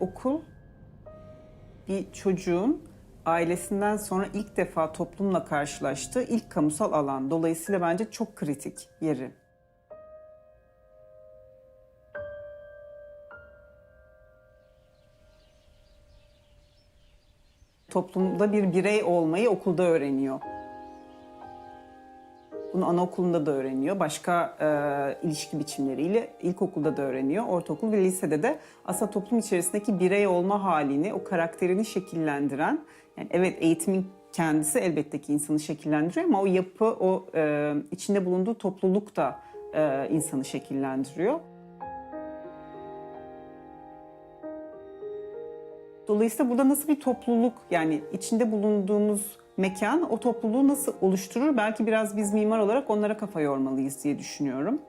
Okul bir çocuğun ailesinden sonra ilk defa toplumla karşılaştığı ilk kamusal alan. Dolayısıyla bence çok kritik yeri. Toplumda bir birey olmayı okulda öğreniyor. Bunu anaokulunda da öğreniyor. Başka e, ilişki biçimleriyle ilkokulda da öğreniyor. Ortaokul ve lisede de aslında toplum içerisindeki birey olma halini, o karakterini şekillendiren, yani evet eğitimin kendisi elbette ki insanı şekillendiriyor ama o yapı, o e, içinde bulunduğu topluluk da e, insanı şekillendiriyor. Dolayısıyla burada nasıl bir topluluk yani içinde bulunduğumuz mekan o topluluğu nasıl oluşturur? Belki biraz biz mimar olarak onlara kafa yormalıyız diye düşünüyorum.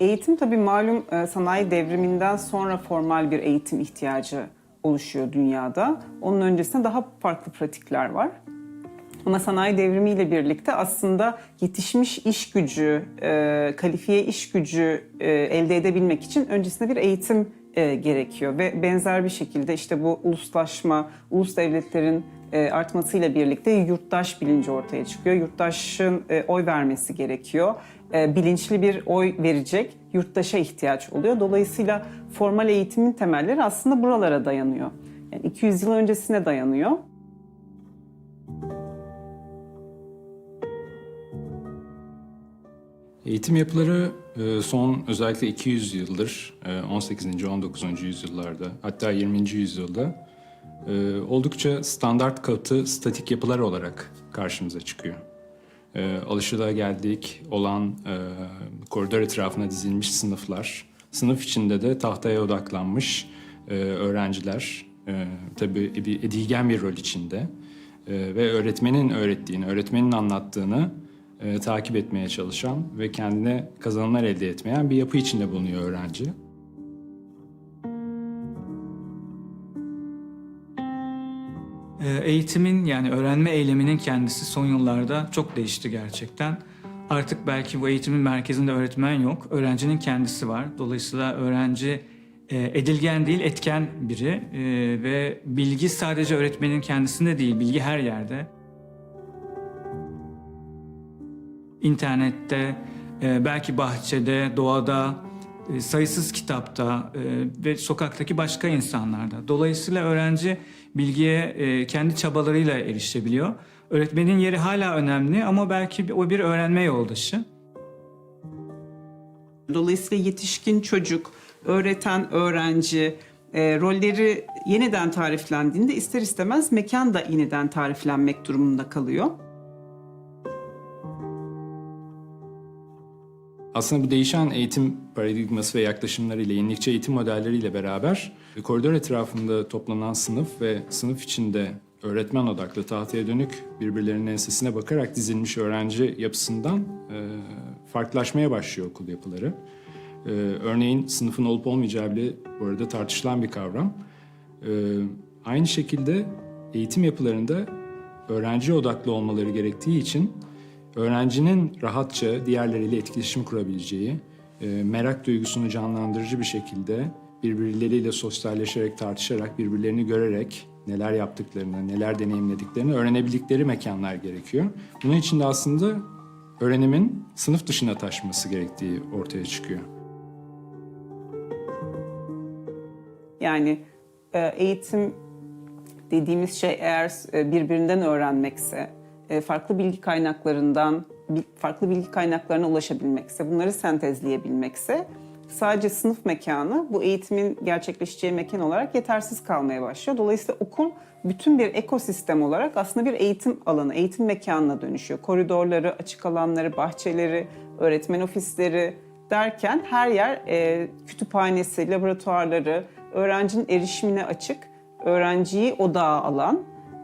Eğitim tabii malum e, sanayi devriminden sonra formal bir eğitim ihtiyacı oluşuyor dünyada. Onun öncesinde daha farklı pratikler var. Ama sanayi devrimiyle birlikte aslında yetişmiş iş gücü, e, kalifiye iş gücü e, elde edebilmek için öncesinde bir eğitim e, gerekiyor. Ve benzer bir şekilde işte bu uluslaşma, ulus devletlerin e, artmasıyla birlikte yurttaş bilinci ortaya çıkıyor. Yurttaşın e, oy vermesi gerekiyor. E, bilinçli bir oy verecek yurttaşa ihtiyaç oluyor. Dolayısıyla formal eğitimin temelleri aslında buralara dayanıyor. Yani 200 yıl öncesine dayanıyor. Eğitim yapıları e, son özellikle 200 yıldır, e, 18. 19. yüzyıllarda hatta 20. yüzyılda e, oldukça standart katı statik yapılar olarak karşımıza çıkıyor. E, Alışılageldik olan e, koridor etrafına dizilmiş sınıflar, sınıf içinde de tahtaya odaklanmış e, öğrenciler, e, tabii bir edilgen bir rol içinde e, ve öğretmenin öğrettiğini, öğretmenin anlattığını e, takip etmeye çalışan ve kendine kazanımlar elde etmeyen bir yapı içinde bulunuyor öğrenci. Eğitimin yani öğrenme eyleminin kendisi son yıllarda çok değişti gerçekten. Artık belki bu eğitimin merkezinde öğretmen yok, öğrencinin kendisi var. Dolayısıyla öğrenci e, edilgen değil, etken biri E, ve bilgi sadece öğretmenin kendisinde değil, bilgi her yerde. İnternette, e, belki bahçede, doğada, sayısız kitapta ve sokaktaki başka insanlarda. Dolayısıyla öğrenci bilgiye e, kendi çabalarıyla erişebiliyor. Öğretmenin yeri hala önemli ama belki o bir öğrenme yoldaşı. Dolayısıyla yetişkin çocuk, öğreten öğrenci e, rolleri yeniden tariflendiğinde ister istemez mekan da yeniden tariflenmek durumunda kalıyor. Aslında bu değişen eğitim paradigması ve yaklaşımlarıyla, yenilikçi eğitim modelleriyle beraber koridor etrafında toplanan sınıf ve sınıf içinde öğretmen odaklı tahtaya dönük birbirlerinin ensesine bakarak dizilmiş öğrenci yapısından e, farklılaşmaya başlıyor okul yapıları. E, örneğin sınıfın olup olmayacağı bile bu arada tartışılan bir kavram. E, aynı şekilde eğitim yapılarında öğrenci odaklı olmaları gerektiği için öğrencinin rahatça diğerleriyle etkileşim kurabileceği, e, merak duygusunu canlandırıcı bir şekilde birbirleriyle sosyalleşerek, tartışarak, birbirlerini görerek neler yaptıklarını, neler deneyimlediklerini öğrenebildikleri mekanlar gerekiyor. Bunun için de aslında öğrenimin sınıf dışına taşması gerektiği ortaya çıkıyor. Yani e, eğitim dediğimiz şey eğer e, birbirinden öğrenmekse, e, farklı bilgi kaynaklarından farklı bilgi kaynaklarına ulaşabilmekse, bunları sentezleyebilmekse sadece sınıf mekanı bu eğitimin gerçekleşeceği mekan olarak yetersiz kalmaya başlıyor. Dolayısıyla okul bütün bir ekosistem olarak aslında bir eğitim alanı, eğitim mekanına dönüşüyor. Koridorları, açık alanları, bahçeleri, öğretmen ofisleri derken her yer e, kütüphanesi, laboratuvarları, öğrencinin erişimine açık, öğrenciyi odağa alan,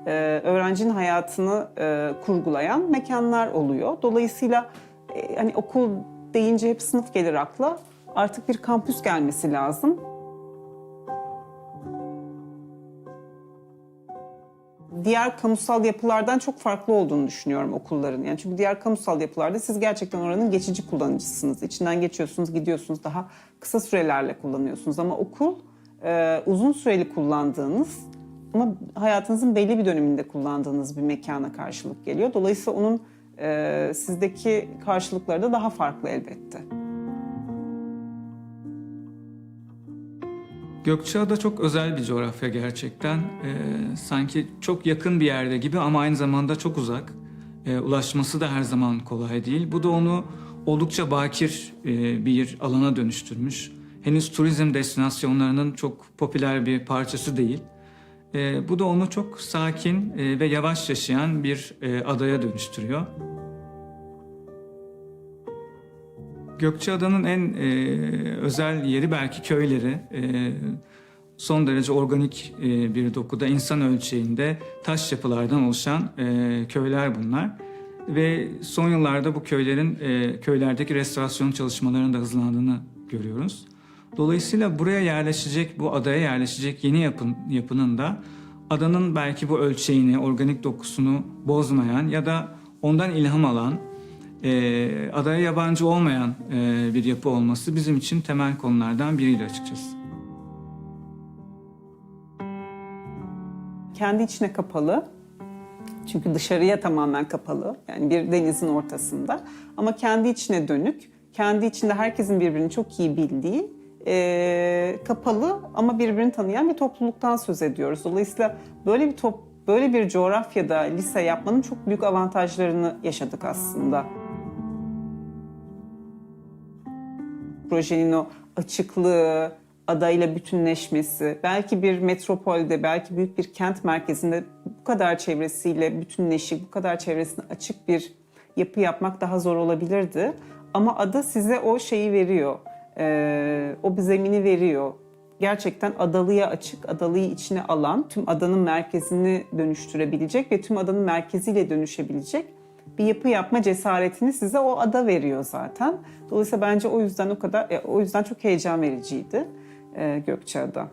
e, öğrencinin hayatını e, kurgulayan mekanlar oluyor. Dolayısıyla e, hani okul deyince hep sınıf gelir akla. Artık bir kampüs gelmesi lazım. Diğer kamusal yapılardan çok farklı olduğunu düşünüyorum okulların. Yani çünkü diğer kamusal yapılarda siz gerçekten oranın geçici kullanıcısınız. İçinden geçiyorsunuz, gidiyorsunuz. Daha kısa sürelerle kullanıyorsunuz. Ama okul e, uzun süreli kullandığınız ama hayatınızın belli bir döneminde kullandığınız bir mekana karşılık geliyor. Dolayısıyla onun e, sizdeki karşılıkları da daha farklı elbette. Gökçeada çok özel bir coğrafya gerçekten. Ee, sanki çok yakın bir yerde gibi ama aynı zamanda çok uzak. Ee, ulaşması da her zaman kolay değil. Bu da onu oldukça bakir e, bir alana dönüştürmüş. Henüz turizm destinasyonlarının çok popüler bir parçası değil. Ee, bu da onu çok sakin e, ve yavaş yaşayan bir e, adaya dönüştürüyor. Gökçeada'nın en e, özel yeri belki köyleri. E, son derece organik e, bir dokuda, insan ölçeğinde taş yapılardan oluşan e, köyler bunlar. Ve son yıllarda bu köylerin e, köylerdeki restorasyon çalışmalarının da hızlandığını görüyoruz. Dolayısıyla buraya yerleşecek, bu adaya yerleşecek yeni yapın, yapının da adanın belki bu ölçeğini, organik dokusunu bozmayan ya da ondan ilham alan e, adaya yabancı olmayan e, bir yapı olması bizim için temel konulardan biriydi açıkçası. Kendi içine kapalı. Çünkü dışarıya tamamen kapalı. Yani bir denizin ortasında. Ama kendi içine dönük, kendi içinde herkesin birbirini çok iyi bildiği, e, kapalı ama birbirini tanıyan bir topluluktan söz ediyoruz. Dolayısıyla böyle bir top, böyle bir coğrafyada lise yapmanın çok büyük avantajlarını yaşadık aslında. Projenin o açıklığı, adayla bütünleşmesi, belki bir metropolde, belki büyük bir kent merkezinde bu kadar çevresiyle bütünleşik, bu kadar çevresine açık bir yapı yapmak daha zor olabilirdi. Ama ada size o şeyi veriyor, ee, o bir zemini veriyor. Gerçekten adalıya açık, adalıyı içine alan, tüm adanın merkezini dönüştürebilecek ve tüm adanın merkeziyle dönüşebilecek bir yapı yapma cesaretini size o ada veriyor zaten. Dolayısıyla bence o yüzden o kadar e, o yüzden çok heyecan vericiydi e, Gökçeada.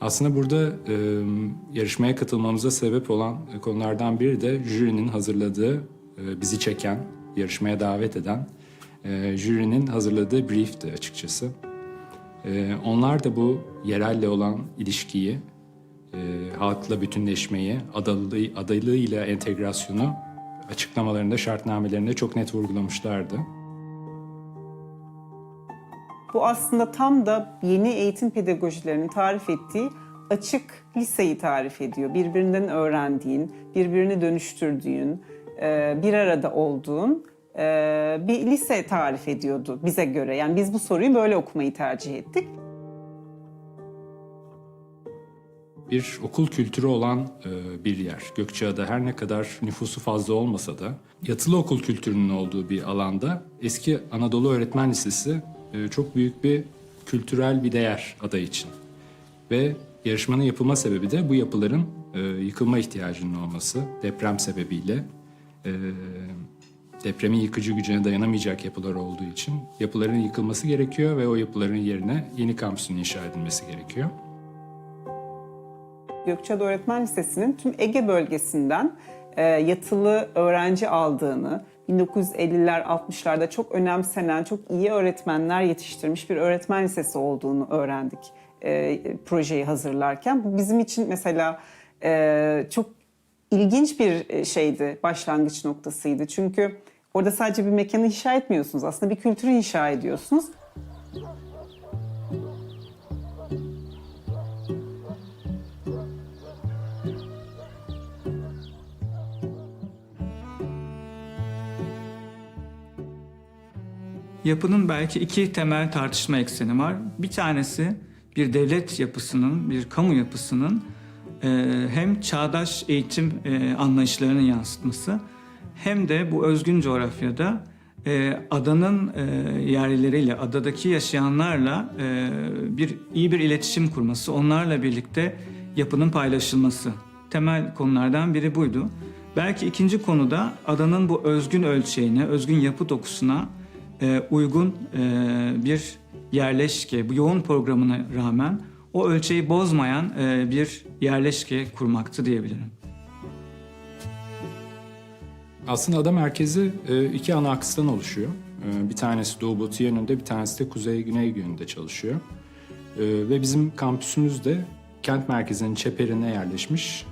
Aslında burada e, yarışmaya katılmamıza sebep olan konulardan biri de jürinin hazırladığı, e, bizi çeken, yarışmaya davet eden e, jürinin hazırladığı briefti açıkçası. E, onlar da bu yerelle olan ilişkiyi, e, halkla bütünleşmeyi, adalığı, adaylığıyla entegrasyonu açıklamalarında, şartnamelerinde çok net vurgulamışlardı. Bu aslında tam da yeni eğitim pedagojilerinin tarif ettiği açık liseyi tarif ediyor. Birbirinden öğrendiğin, birbirini dönüştürdüğün, e, bir arada olduğun e, bir lise tarif ediyordu bize göre. Yani biz bu soruyu böyle okumayı tercih ettik. Bir okul kültürü olan e, bir yer. Gökçeada her ne kadar nüfusu fazla olmasa da yatılı okul kültürünün olduğu bir alanda eski Anadolu Öğretmen Lisesi e, çok büyük bir kültürel bir değer aday için. Ve yarışmanın yapılma sebebi de bu yapıların e, yıkılma ihtiyacının olması deprem sebebiyle e, depremin yıkıcı gücüne dayanamayacak yapılar olduğu için yapıların yıkılması gerekiyor ve o yapıların yerine yeni kampüsün inşa edilmesi gerekiyor. Gökçeada Öğretmen Lisesi'nin tüm Ege bölgesinden e, yatılı öğrenci aldığını, 1950'ler 60'larda çok önemsenen, çok iyi öğretmenler yetiştirmiş bir öğretmen lisesi olduğunu öğrendik e, projeyi hazırlarken. Bu bizim için mesela e, çok ilginç bir şeydi, başlangıç noktasıydı. Çünkü orada sadece bir mekanı inşa etmiyorsunuz, aslında bir kültürü inşa ediyorsunuz. Yapının belki iki temel tartışma ekseni var. Bir tanesi bir devlet yapısının, bir kamu yapısının e, hem çağdaş eğitim e, anlayışlarının yansıtması hem de bu özgün coğrafyada e, adanın yerlileriyle, adadaki yaşayanlarla bir iyi bir iletişim kurması, onlarla birlikte yapının paylaşılması. Temel konulardan biri buydu. Belki ikinci konuda adanın bu özgün ölçeğine, özgün yapı dokusuna e, uygun e, bir yerleşke, bu yoğun programına rağmen o ölçeği bozmayan e, bir yerleşke kurmaktı diyebilirim. Aslında ada merkezi iki ana akstan oluşuyor. Bir tanesi doğu batı yönünde, bir tanesi de kuzey güney yönünde çalışıyor. Ve bizim kampüsümüz de kent merkezinin çeperine yerleşmiş,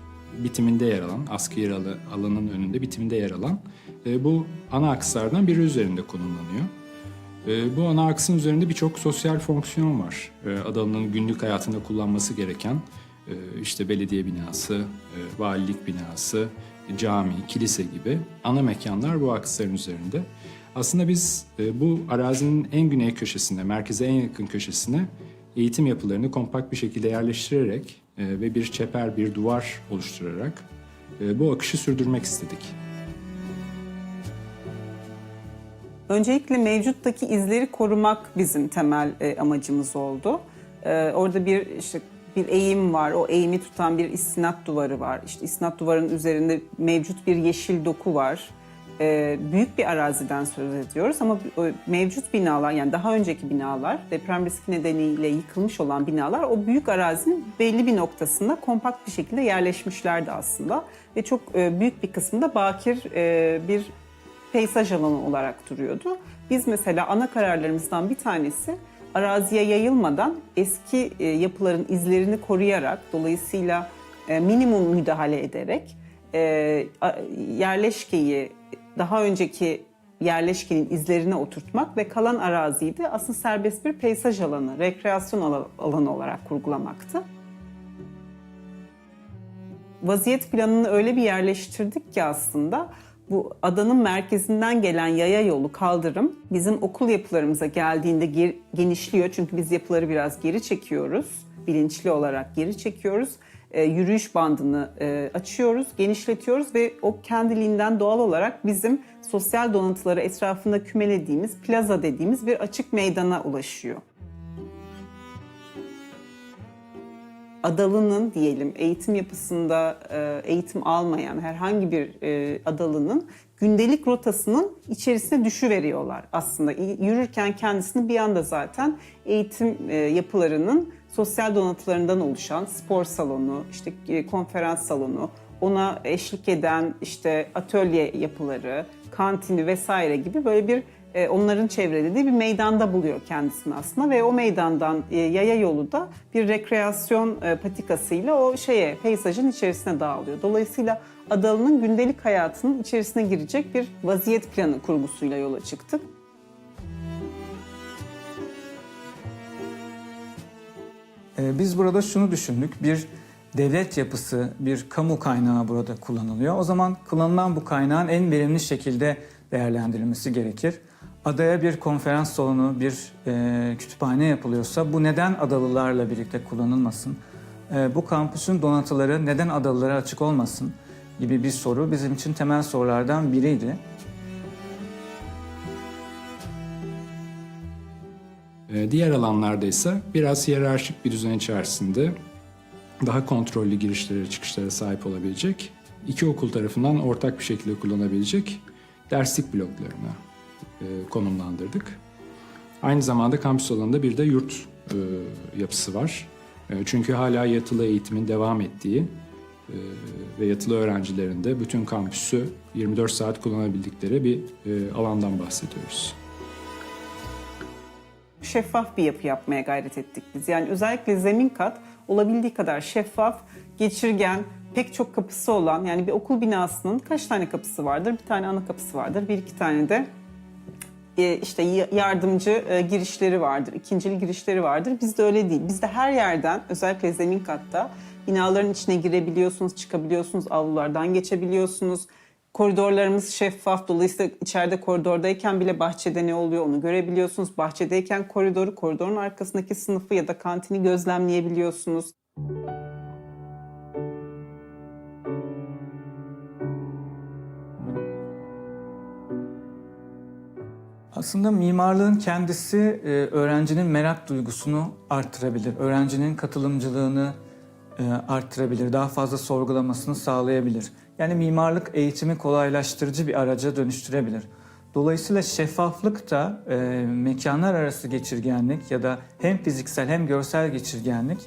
bitiminde yer alan, askeri alanın önünde bitiminde yer alan bu ana akslardan biri üzerinde konumlanıyor. E, Bu ana aksın üzerinde birçok sosyal fonksiyon var. E, Adalı'nın günlük hayatında kullanması gereken e, işte belediye binası, e, valilik binası, cami, kilise gibi ana mekanlar bu aksların üzerinde. Aslında biz e, bu arazinin en güney köşesine, merkeze en yakın köşesine eğitim yapılarını kompakt bir şekilde yerleştirerek ve bir çeper, bir duvar oluşturarak bu akışı sürdürmek istedik. Öncelikle mevcuttaki izleri korumak bizim temel e, amacımız oldu. E, orada bir işte bir eğim var. O eğimi tutan bir istinat duvarı var. İşte istinat duvarının üzerinde mevcut bir yeşil doku var. E, büyük bir araziden söz ediyoruz ama mevcut binalar yani daha önceki binalar deprem riski nedeniyle yıkılmış olan binalar o büyük arazinin belli bir noktasında kompakt bir şekilde yerleşmişlerdi aslında ve çok e, büyük bir kısmında bakir e, bir peyzaj alanı olarak duruyordu. Biz mesela ana kararlarımızdan bir tanesi araziye yayılmadan eski e, yapıların izlerini koruyarak dolayısıyla e, minimum müdahale ederek e, yerleşkeyi daha önceki yerleşkenin izlerine oturtmak ve kalan araziyi de aslında serbest bir peyzaj alanı, rekreasyon ala- alanı olarak kurgulamaktı vaziyet planını öyle bir yerleştirdik ki aslında bu adanın merkezinden gelen yaya yolu kaldırım bizim okul yapılarımıza geldiğinde ger- genişliyor. Çünkü biz yapıları biraz geri çekiyoruz. Bilinçli olarak geri çekiyoruz. Ee, yürüyüş bandını e, açıyoruz, genişletiyoruz ve o kendiliğinden doğal olarak bizim sosyal donatıları etrafında kümelediğimiz plaza dediğimiz bir açık meydana ulaşıyor. Adalının diyelim eğitim yapısında e, eğitim almayan herhangi bir e, adalının gündelik rotasının içerisine düşüveriyorlar aslında. İ- Yürürken kendisini bir anda zaten eğitim e, yapılarının sosyal donatılarından oluşan spor salonu, işte konferans salonu, ona eşlik eden işte atölye yapıları, kantini vesaire gibi böyle bir e, onların çevrelediği bir meydanda buluyor kendisini aslında ve o meydandan e, yaya yolu da bir rekreasyon e, patikasıyla o şeye peyzajın içerisine dağılıyor. Dolayısıyla Adalı'nın gündelik hayatının içerisine girecek bir vaziyet planı kurgusuyla yola çıktık. Ee, Biz burada şunu düşündük. Bir devlet yapısı, bir kamu kaynağı burada kullanılıyor. O zaman kullanılan bu kaynağın en verimli şekilde değerlendirilmesi gerekir. Adaya bir konferans salonu, bir e, kütüphane yapılıyorsa bu neden adalılarla birlikte kullanılmasın? E, bu kampüsün donatıları neden adalılara açık olmasın? gibi bir soru bizim için temel sorulardan biriydi. Ee, Diğer alanlarda ise biraz hiyerarşik bir düzen içerisinde daha kontrollü girişlere çıkışlara sahip olabilecek, iki okul tarafından ortak bir şekilde kullanabilecek derslik bloklarına e, konumlandırdık. Aynı zamanda kampüs alanında bir de yurt e, yapısı var. E, çünkü hala yatılı eğitimin devam ettiği e, ve yatılı öğrencilerin de bütün kampüsü 24 saat kullanabildikleri bir e, alandan bahsediyoruz. şeffaf bir yapı yapmaya gayret ettik biz. Yani özellikle zemin kat olabildiği kadar şeffaf, geçirgen, pek çok kapısı olan yani bir okul binasının kaç tane kapısı vardır? Bir tane ana kapısı vardır, bir iki tane de e, işte y- yardımcı e, girişleri vardır, ikincil girişleri vardır. Bizde öyle değil. Bizde her yerden özellikle zemin katta binaların içine girebiliyorsunuz, çıkabiliyorsunuz, avlulardan geçebiliyorsunuz. Koridorlarımız şeffaf. Dolayısıyla içeride koridordayken bile bahçede ne oluyor onu görebiliyorsunuz. Bahçedeyken koridoru, koridorun arkasındaki sınıfı ya da kantini gözlemleyebiliyorsunuz. Aslında mimarlığın kendisi e, öğrencinin merak duygusunu arttırabilir. Öğrencinin katılımcılığını e, arttırabilir. Daha fazla sorgulamasını sağlayabilir. Yani mimarlık eğitimi kolaylaştırıcı bir araca dönüştürebilir. Dolayısıyla şeffaflık da e, mekanlar arası geçirgenlik ya da hem fiziksel hem görsel geçirgenlik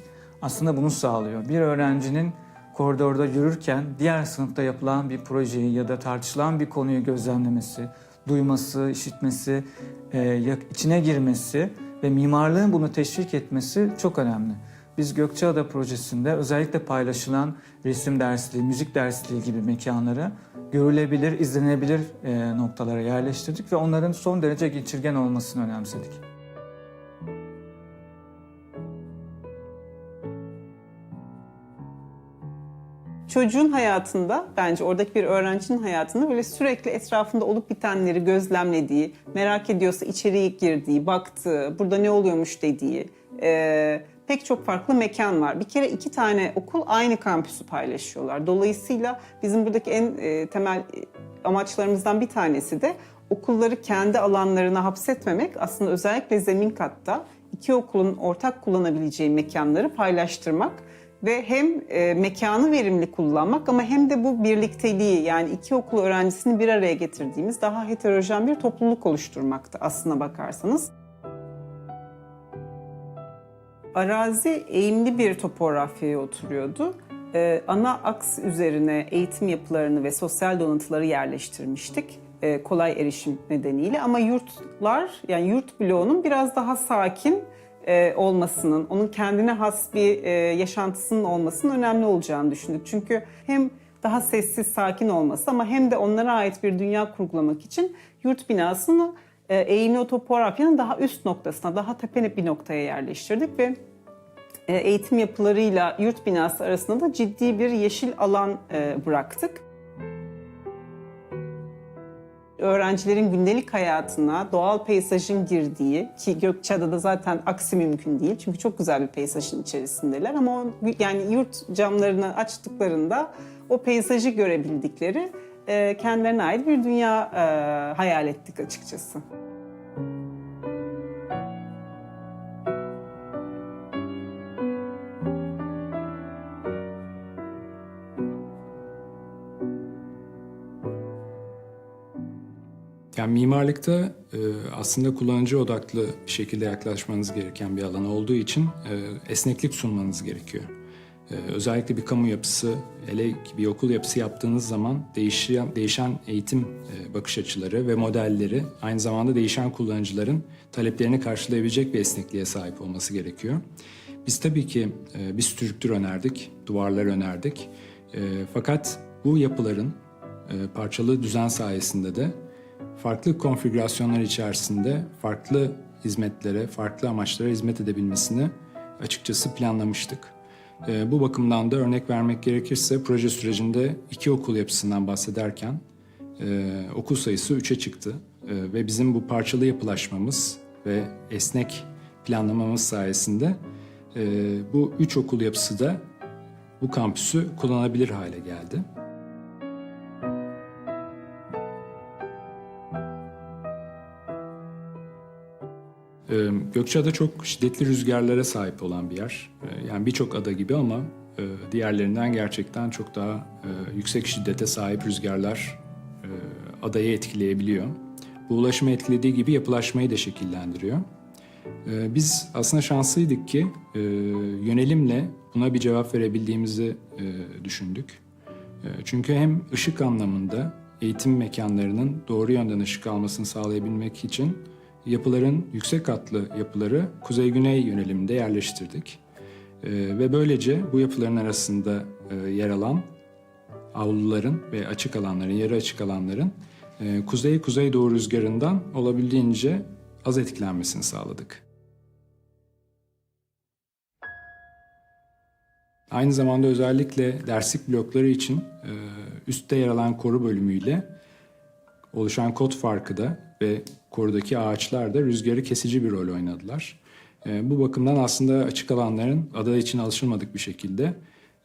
aslında bunu sağlıyor. Bir öğrencinin koridorda yürürken diğer sınıfta yapılan bir projeyi ya da tartışılan bir konuyu gözlemlemesi, duyması, işitmesi, e, içine girmesi ve mimarlığın bunu teşvik etmesi çok önemli. Biz Gökçeada projesinde özellikle paylaşılan resim dersliği, müzik dersliği gibi mekanları görülebilir, izlenebilir e, noktalara yerleştirdik ve onların son derece geçirgen olmasını önemsedik. Çocuğun hayatında bence oradaki bir öğrencinin hayatında böyle sürekli etrafında olup bitenleri gözlemlediği, merak ediyorsa içeriye girdiği, baktığı, burada ne oluyormuş dediği e, pek çok farklı mekan var. Bir kere iki tane okul aynı kampüsü paylaşıyorlar. Dolayısıyla bizim buradaki en e, temel amaçlarımızdan bir tanesi de okulları kendi alanlarına hapsetmemek. Aslında özellikle zemin katta iki okulun ortak kullanabileceği mekanları paylaştırmak ve hem e, mekanı verimli kullanmak ama hem de bu birlikteliği yani iki okul öğrencisini bir araya getirdiğimiz daha heterojen bir topluluk oluşturmakta aslına bakarsanız. Arazi eğimli bir topografyaya oturuyordu. Ee, ana aks üzerine eğitim yapılarını ve sosyal donatıları yerleştirmiştik. e, kolay erişim nedeniyle ama yurtlar yani yurt bloğunun biraz daha sakin e, olmasının, onun kendine has bir e, yaşantısının olmasının önemli olacağını düşündük. Çünkü hem daha sessiz, sakin olması ama hem de onlara ait bir dünya kurgulamak için yurt binasını e, eğimli topografyanın daha üst noktasına, daha tepe bir noktaya yerleştirdik ve e, eğitim yapılarıyla yurt binası arasında da ciddi bir yeşil alan e, bıraktık. Öğrencilerin gündelik hayatına doğal peyzajın girdiği ki Gökçeada'da zaten aksi mümkün değil. Çünkü çok güzel bir peyzajın içerisindeler ama o, yani yurt camlarını açtıklarında o peyzajı görebildikleri kendilerine ait bir dünya hayal ettik açıkçası. Yani mimarlıkta e, aslında kullanıcı odaklı şekilde yaklaşmanız gereken bir alan olduğu için e, esneklik sunmanız gerekiyor. E, özellikle bir kamu yapısı, hele bir okul yapısı yaptığınız zaman değişen, değişen eğitim e, bakış açıları ve modelleri aynı zamanda değişen kullanıcıların taleplerini karşılayabilecek bir esnekliğe sahip olması gerekiyor. Biz tabii ki e, bir strüktür önerdik, duvarlar önerdik. E, fakat bu yapıların e, parçalı düzen sayesinde de farklı konfigürasyonlar içerisinde farklı hizmetlere, farklı amaçlara hizmet edebilmesini açıkçası planlamıştık. Ee, bu bakımdan da örnek vermek gerekirse proje sürecinde iki okul yapısından bahsederken e, okul sayısı 3'e çıktı. E, ve bizim bu parçalı yapılaşmamız ve esnek planlamamız sayesinde e, bu üç okul yapısı da bu kampüsü kullanabilir hale geldi. Gökçeada çok şiddetli rüzgarlara sahip olan bir yer. Ee, Yani birçok ada gibi ama e, diğerlerinden gerçekten çok daha e, yüksek şiddete sahip rüzgarlar e, adayı etkileyebiliyor. Bu ulaşımı etkilediği gibi yapılaşmayı da şekillendiriyor. Ee, Biz aslında şanslıydık ki yönelimle buna bir cevap verebildiğimizi düşündük. Çünkü hem ışık anlamında eğitim mekanlarının doğru yönden ışık almasını sağlayabilmek için yapıların yüksek katlı yapıları kuzey-güney yöneliminde yerleştirdik. E, Ve böylece bu yapıların arasında e, yer alan avluların ve açık alanların, yarı açık alanların e, kuzey-kuzeydoğu rüzgarından olabildiğince az etkilenmesini sağladık. Aynı zamanda özellikle derslik blokları için e, üstte yer alan koru bölümüyle oluşan kod farkı da ve korudaki ağaçlar da rüzgarı kesici bir rol oynadılar. E, bu bakımdan aslında açık alanların ada için alışılmadık bir şekilde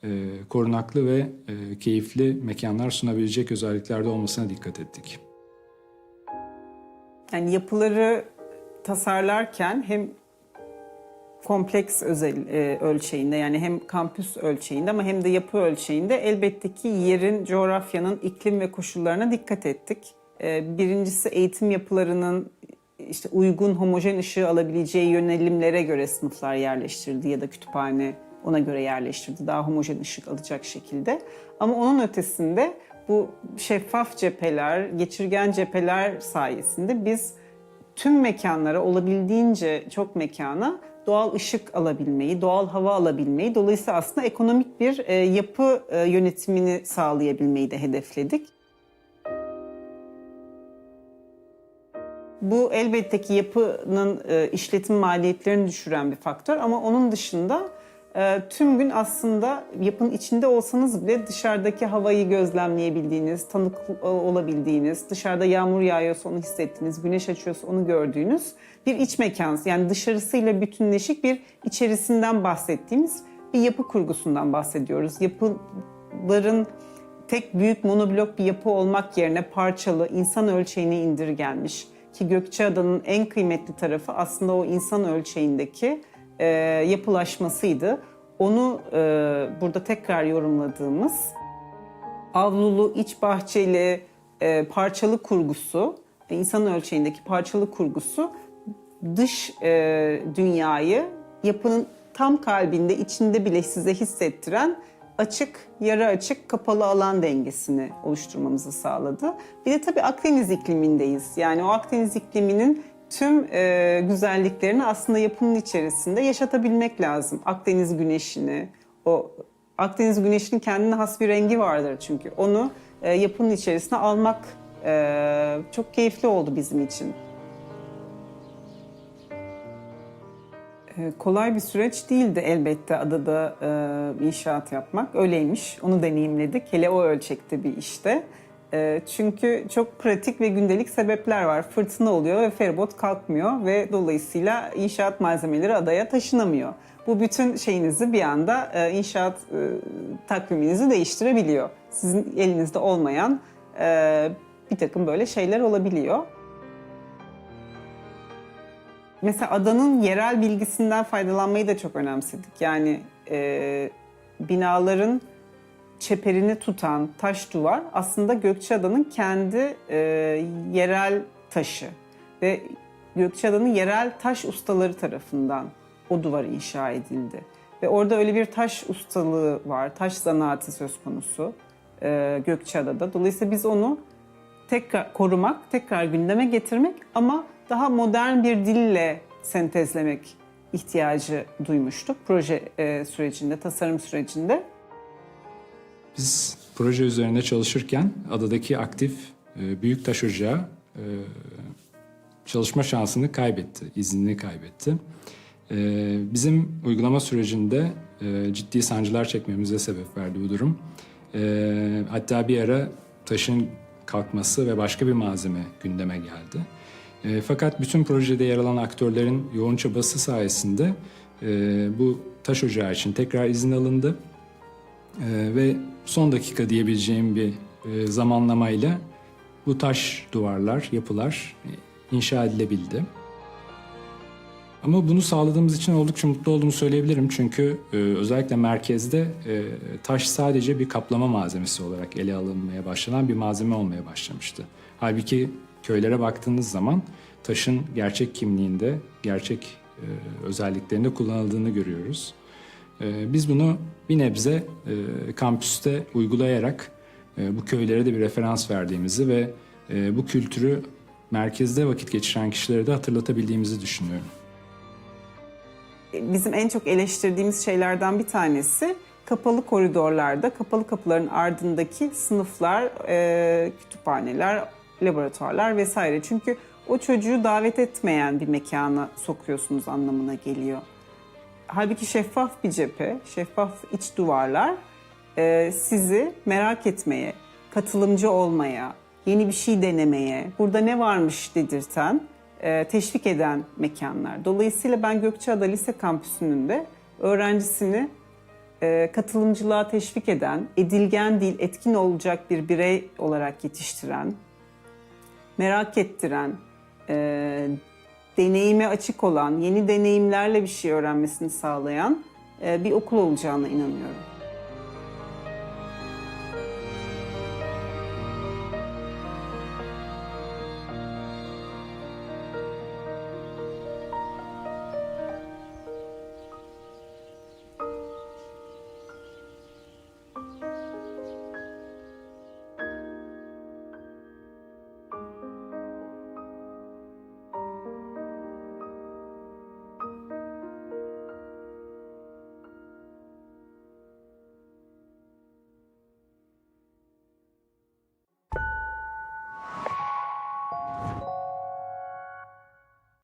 e, korunaklı ve e, keyifli mekanlar sunabilecek özelliklerde olmasına dikkat ettik. Yani yapıları tasarlarken hem kompleks özel e, ölçeğinde yani hem kampüs ölçeğinde ama hem de yapı ölçeğinde elbette ki yerin, coğrafyanın, iklim ve koşullarına dikkat ettik. E, birincisi eğitim yapılarının işte uygun homojen ışığı alabileceği yönelimlere göre sınıflar yerleştirildi ya da kütüphane ona göre yerleştirdi daha homojen ışık alacak şekilde. Ama onun ötesinde bu şeffaf cepheler, geçirgen cepheler sayesinde biz tüm mekanlara olabildiğince çok mekana doğal ışık alabilmeyi, doğal hava alabilmeyi, dolayısıyla aslında ekonomik bir e, yapı e, yönetimini sağlayabilmeyi de hedefledik. Bu elbette ki yapının e, işletim maliyetlerini düşüren bir faktör ama onun dışında e, tüm gün aslında yapının içinde olsanız bile dışarıdaki havayı gözlemleyebildiğiniz, tanık e, olabildiğiniz, dışarıda yağmur yağıyorsa onu hissettiğiniz, güneş açıyorsa onu gördüğünüz bir iç mekan. Yani dışarısıyla bütünleşik bir içerisinden bahsettiğimiz bir yapı kurgusundan bahsediyoruz. Yapıların tek büyük monoblok bir yapı olmak yerine parçalı, insan ölçeğine indirgenmiş ki Gökçeada'nın en kıymetli tarafı aslında o insan ölçeğindeki e, yapılaşmasıydı. Onu e, burada tekrar yorumladığımız avlulu, iç bahçeli, e, parçalı kurgusu, e, insan ölçeğindeki parçalı kurgusu dış e, dünyayı yapının tam kalbinde, içinde bile size hissettiren açık, yarı açık, kapalı alan dengesini oluşturmamızı sağladı. Bir de tabii Akdeniz iklimindeyiz. Yani o Akdeniz ikliminin tüm e, güzelliklerini aslında yapının içerisinde yaşatabilmek lazım. Akdeniz güneşini, o Akdeniz güneşinin kendine has bir rengi vardır çünkü. Onu e, yapının içerisine almak e, çok keyifli oldu bizim için. Kolay bir süreç değildi elbette adada e, inşaat yapmak. Öyleymiş, onu deneyimledik. Hele o ölçekte bir işte. E, çünkü çok pratik ve gündelik sebepler var. Fırtına oluyor ve feribot kalkmıyor ve dolayısıyla inşaat malzemeleri adaya taşınamıyor. Bu bütün şeyinizi bir anda e, inşaat e, takviminizi değiştirebiliyor. Sizin elinizde olmayan e, bir takım böyle şeyler olabiliyor. Mesela adanın yerel bilgisinden faydalanmayı da çok önemsedik. Yani e, binaların çeperini tutan taş duvar aslında Gökçeada'nın kendi e, yerel taşı ve Gökçeada'nın yerel taş ustaları tarafından o duvar inşa edildi. Ve orada öyle bir taş ustalığı var, taş zanaatı söz konusu e, Gökçeada'da. Dolayısıyla biz onu tekrar korumak, tekrar gündeme getirmek ama daha modern bir dille sentezlemek ihtiyacı duymuştuk proje e, sürecinde, tasarım sürecinde. Biz proje üzerinde çalışırken adadaki aktif e, büyük taş ocağı e, çalışma şansını kaybetti, iznini kaybetti. Bizim uygulama sürecinde ciddi sancılar çekmemize sebep verdi bu durum. Hatta bir ara taşın kalkması ve başka bir malzeme gündeme geldi. E, fakat bütün projede yer alan aktörlerin yoğun çabası sayesinde e, bu taş ocağı için tekrar izin alındı. Ee, ve son dakika diyebileceğim bir e, zamanlamayla bu taş duvarlar, yapılar e, inşa edilebildi. Ama bunu sağladığımız için oldukça mutlu olduğumu söyleyebilirim. Çünkü e, özellikle merkezde e, taş sadece bir kaplama malzemesi olarak ele alınmaya başlanan bir malzeme olmaya başlamıştı. Halbuki köylere baktığınız zaman taşın gerçek kimliğinde, gerçek e, özelliklerinde kullanıldığını görüyoruz. Ee, Biz bunu bir nebze e, kampüste uygulayarak e, bu köylere de bir referans verdiğimizi ve e, bu kültürü merkezde vakit geçiren kişilere de hatırlatabildiğimizi düşünüyorum. bizim en çok eleştirdiğimiz şeylerden bir tanesi kapalı koridorlarda, kapalı kapıların ardındaki sınıflar, e, kütüphaneler, laboratuvarlar vesaire. Çünkü o çocuğu davet etmeyen bir mekana sokuyorsunuz anlamına geliyor. halbuki şeffaf bir cephe, şeffaf iç duvarlar e, sizi merak etmeye, katılımcı olmaya, yeni bir şey denemeye, burada ne varmış dedirten, e, teşvik eden mekanlar. Dolayısıyla ben Gökçeada Lise Kampüsü'nün de öğrencisini e, katılımcılığa teşvik eden, edilgen değil, etkin olacak bir birey olarak yetiştiren, merak ettiren, e, deneyime açık olan, yeni deneyimlerle bir şey öğrenmesini sağlayan e, bir okul olacağına inanıyorum.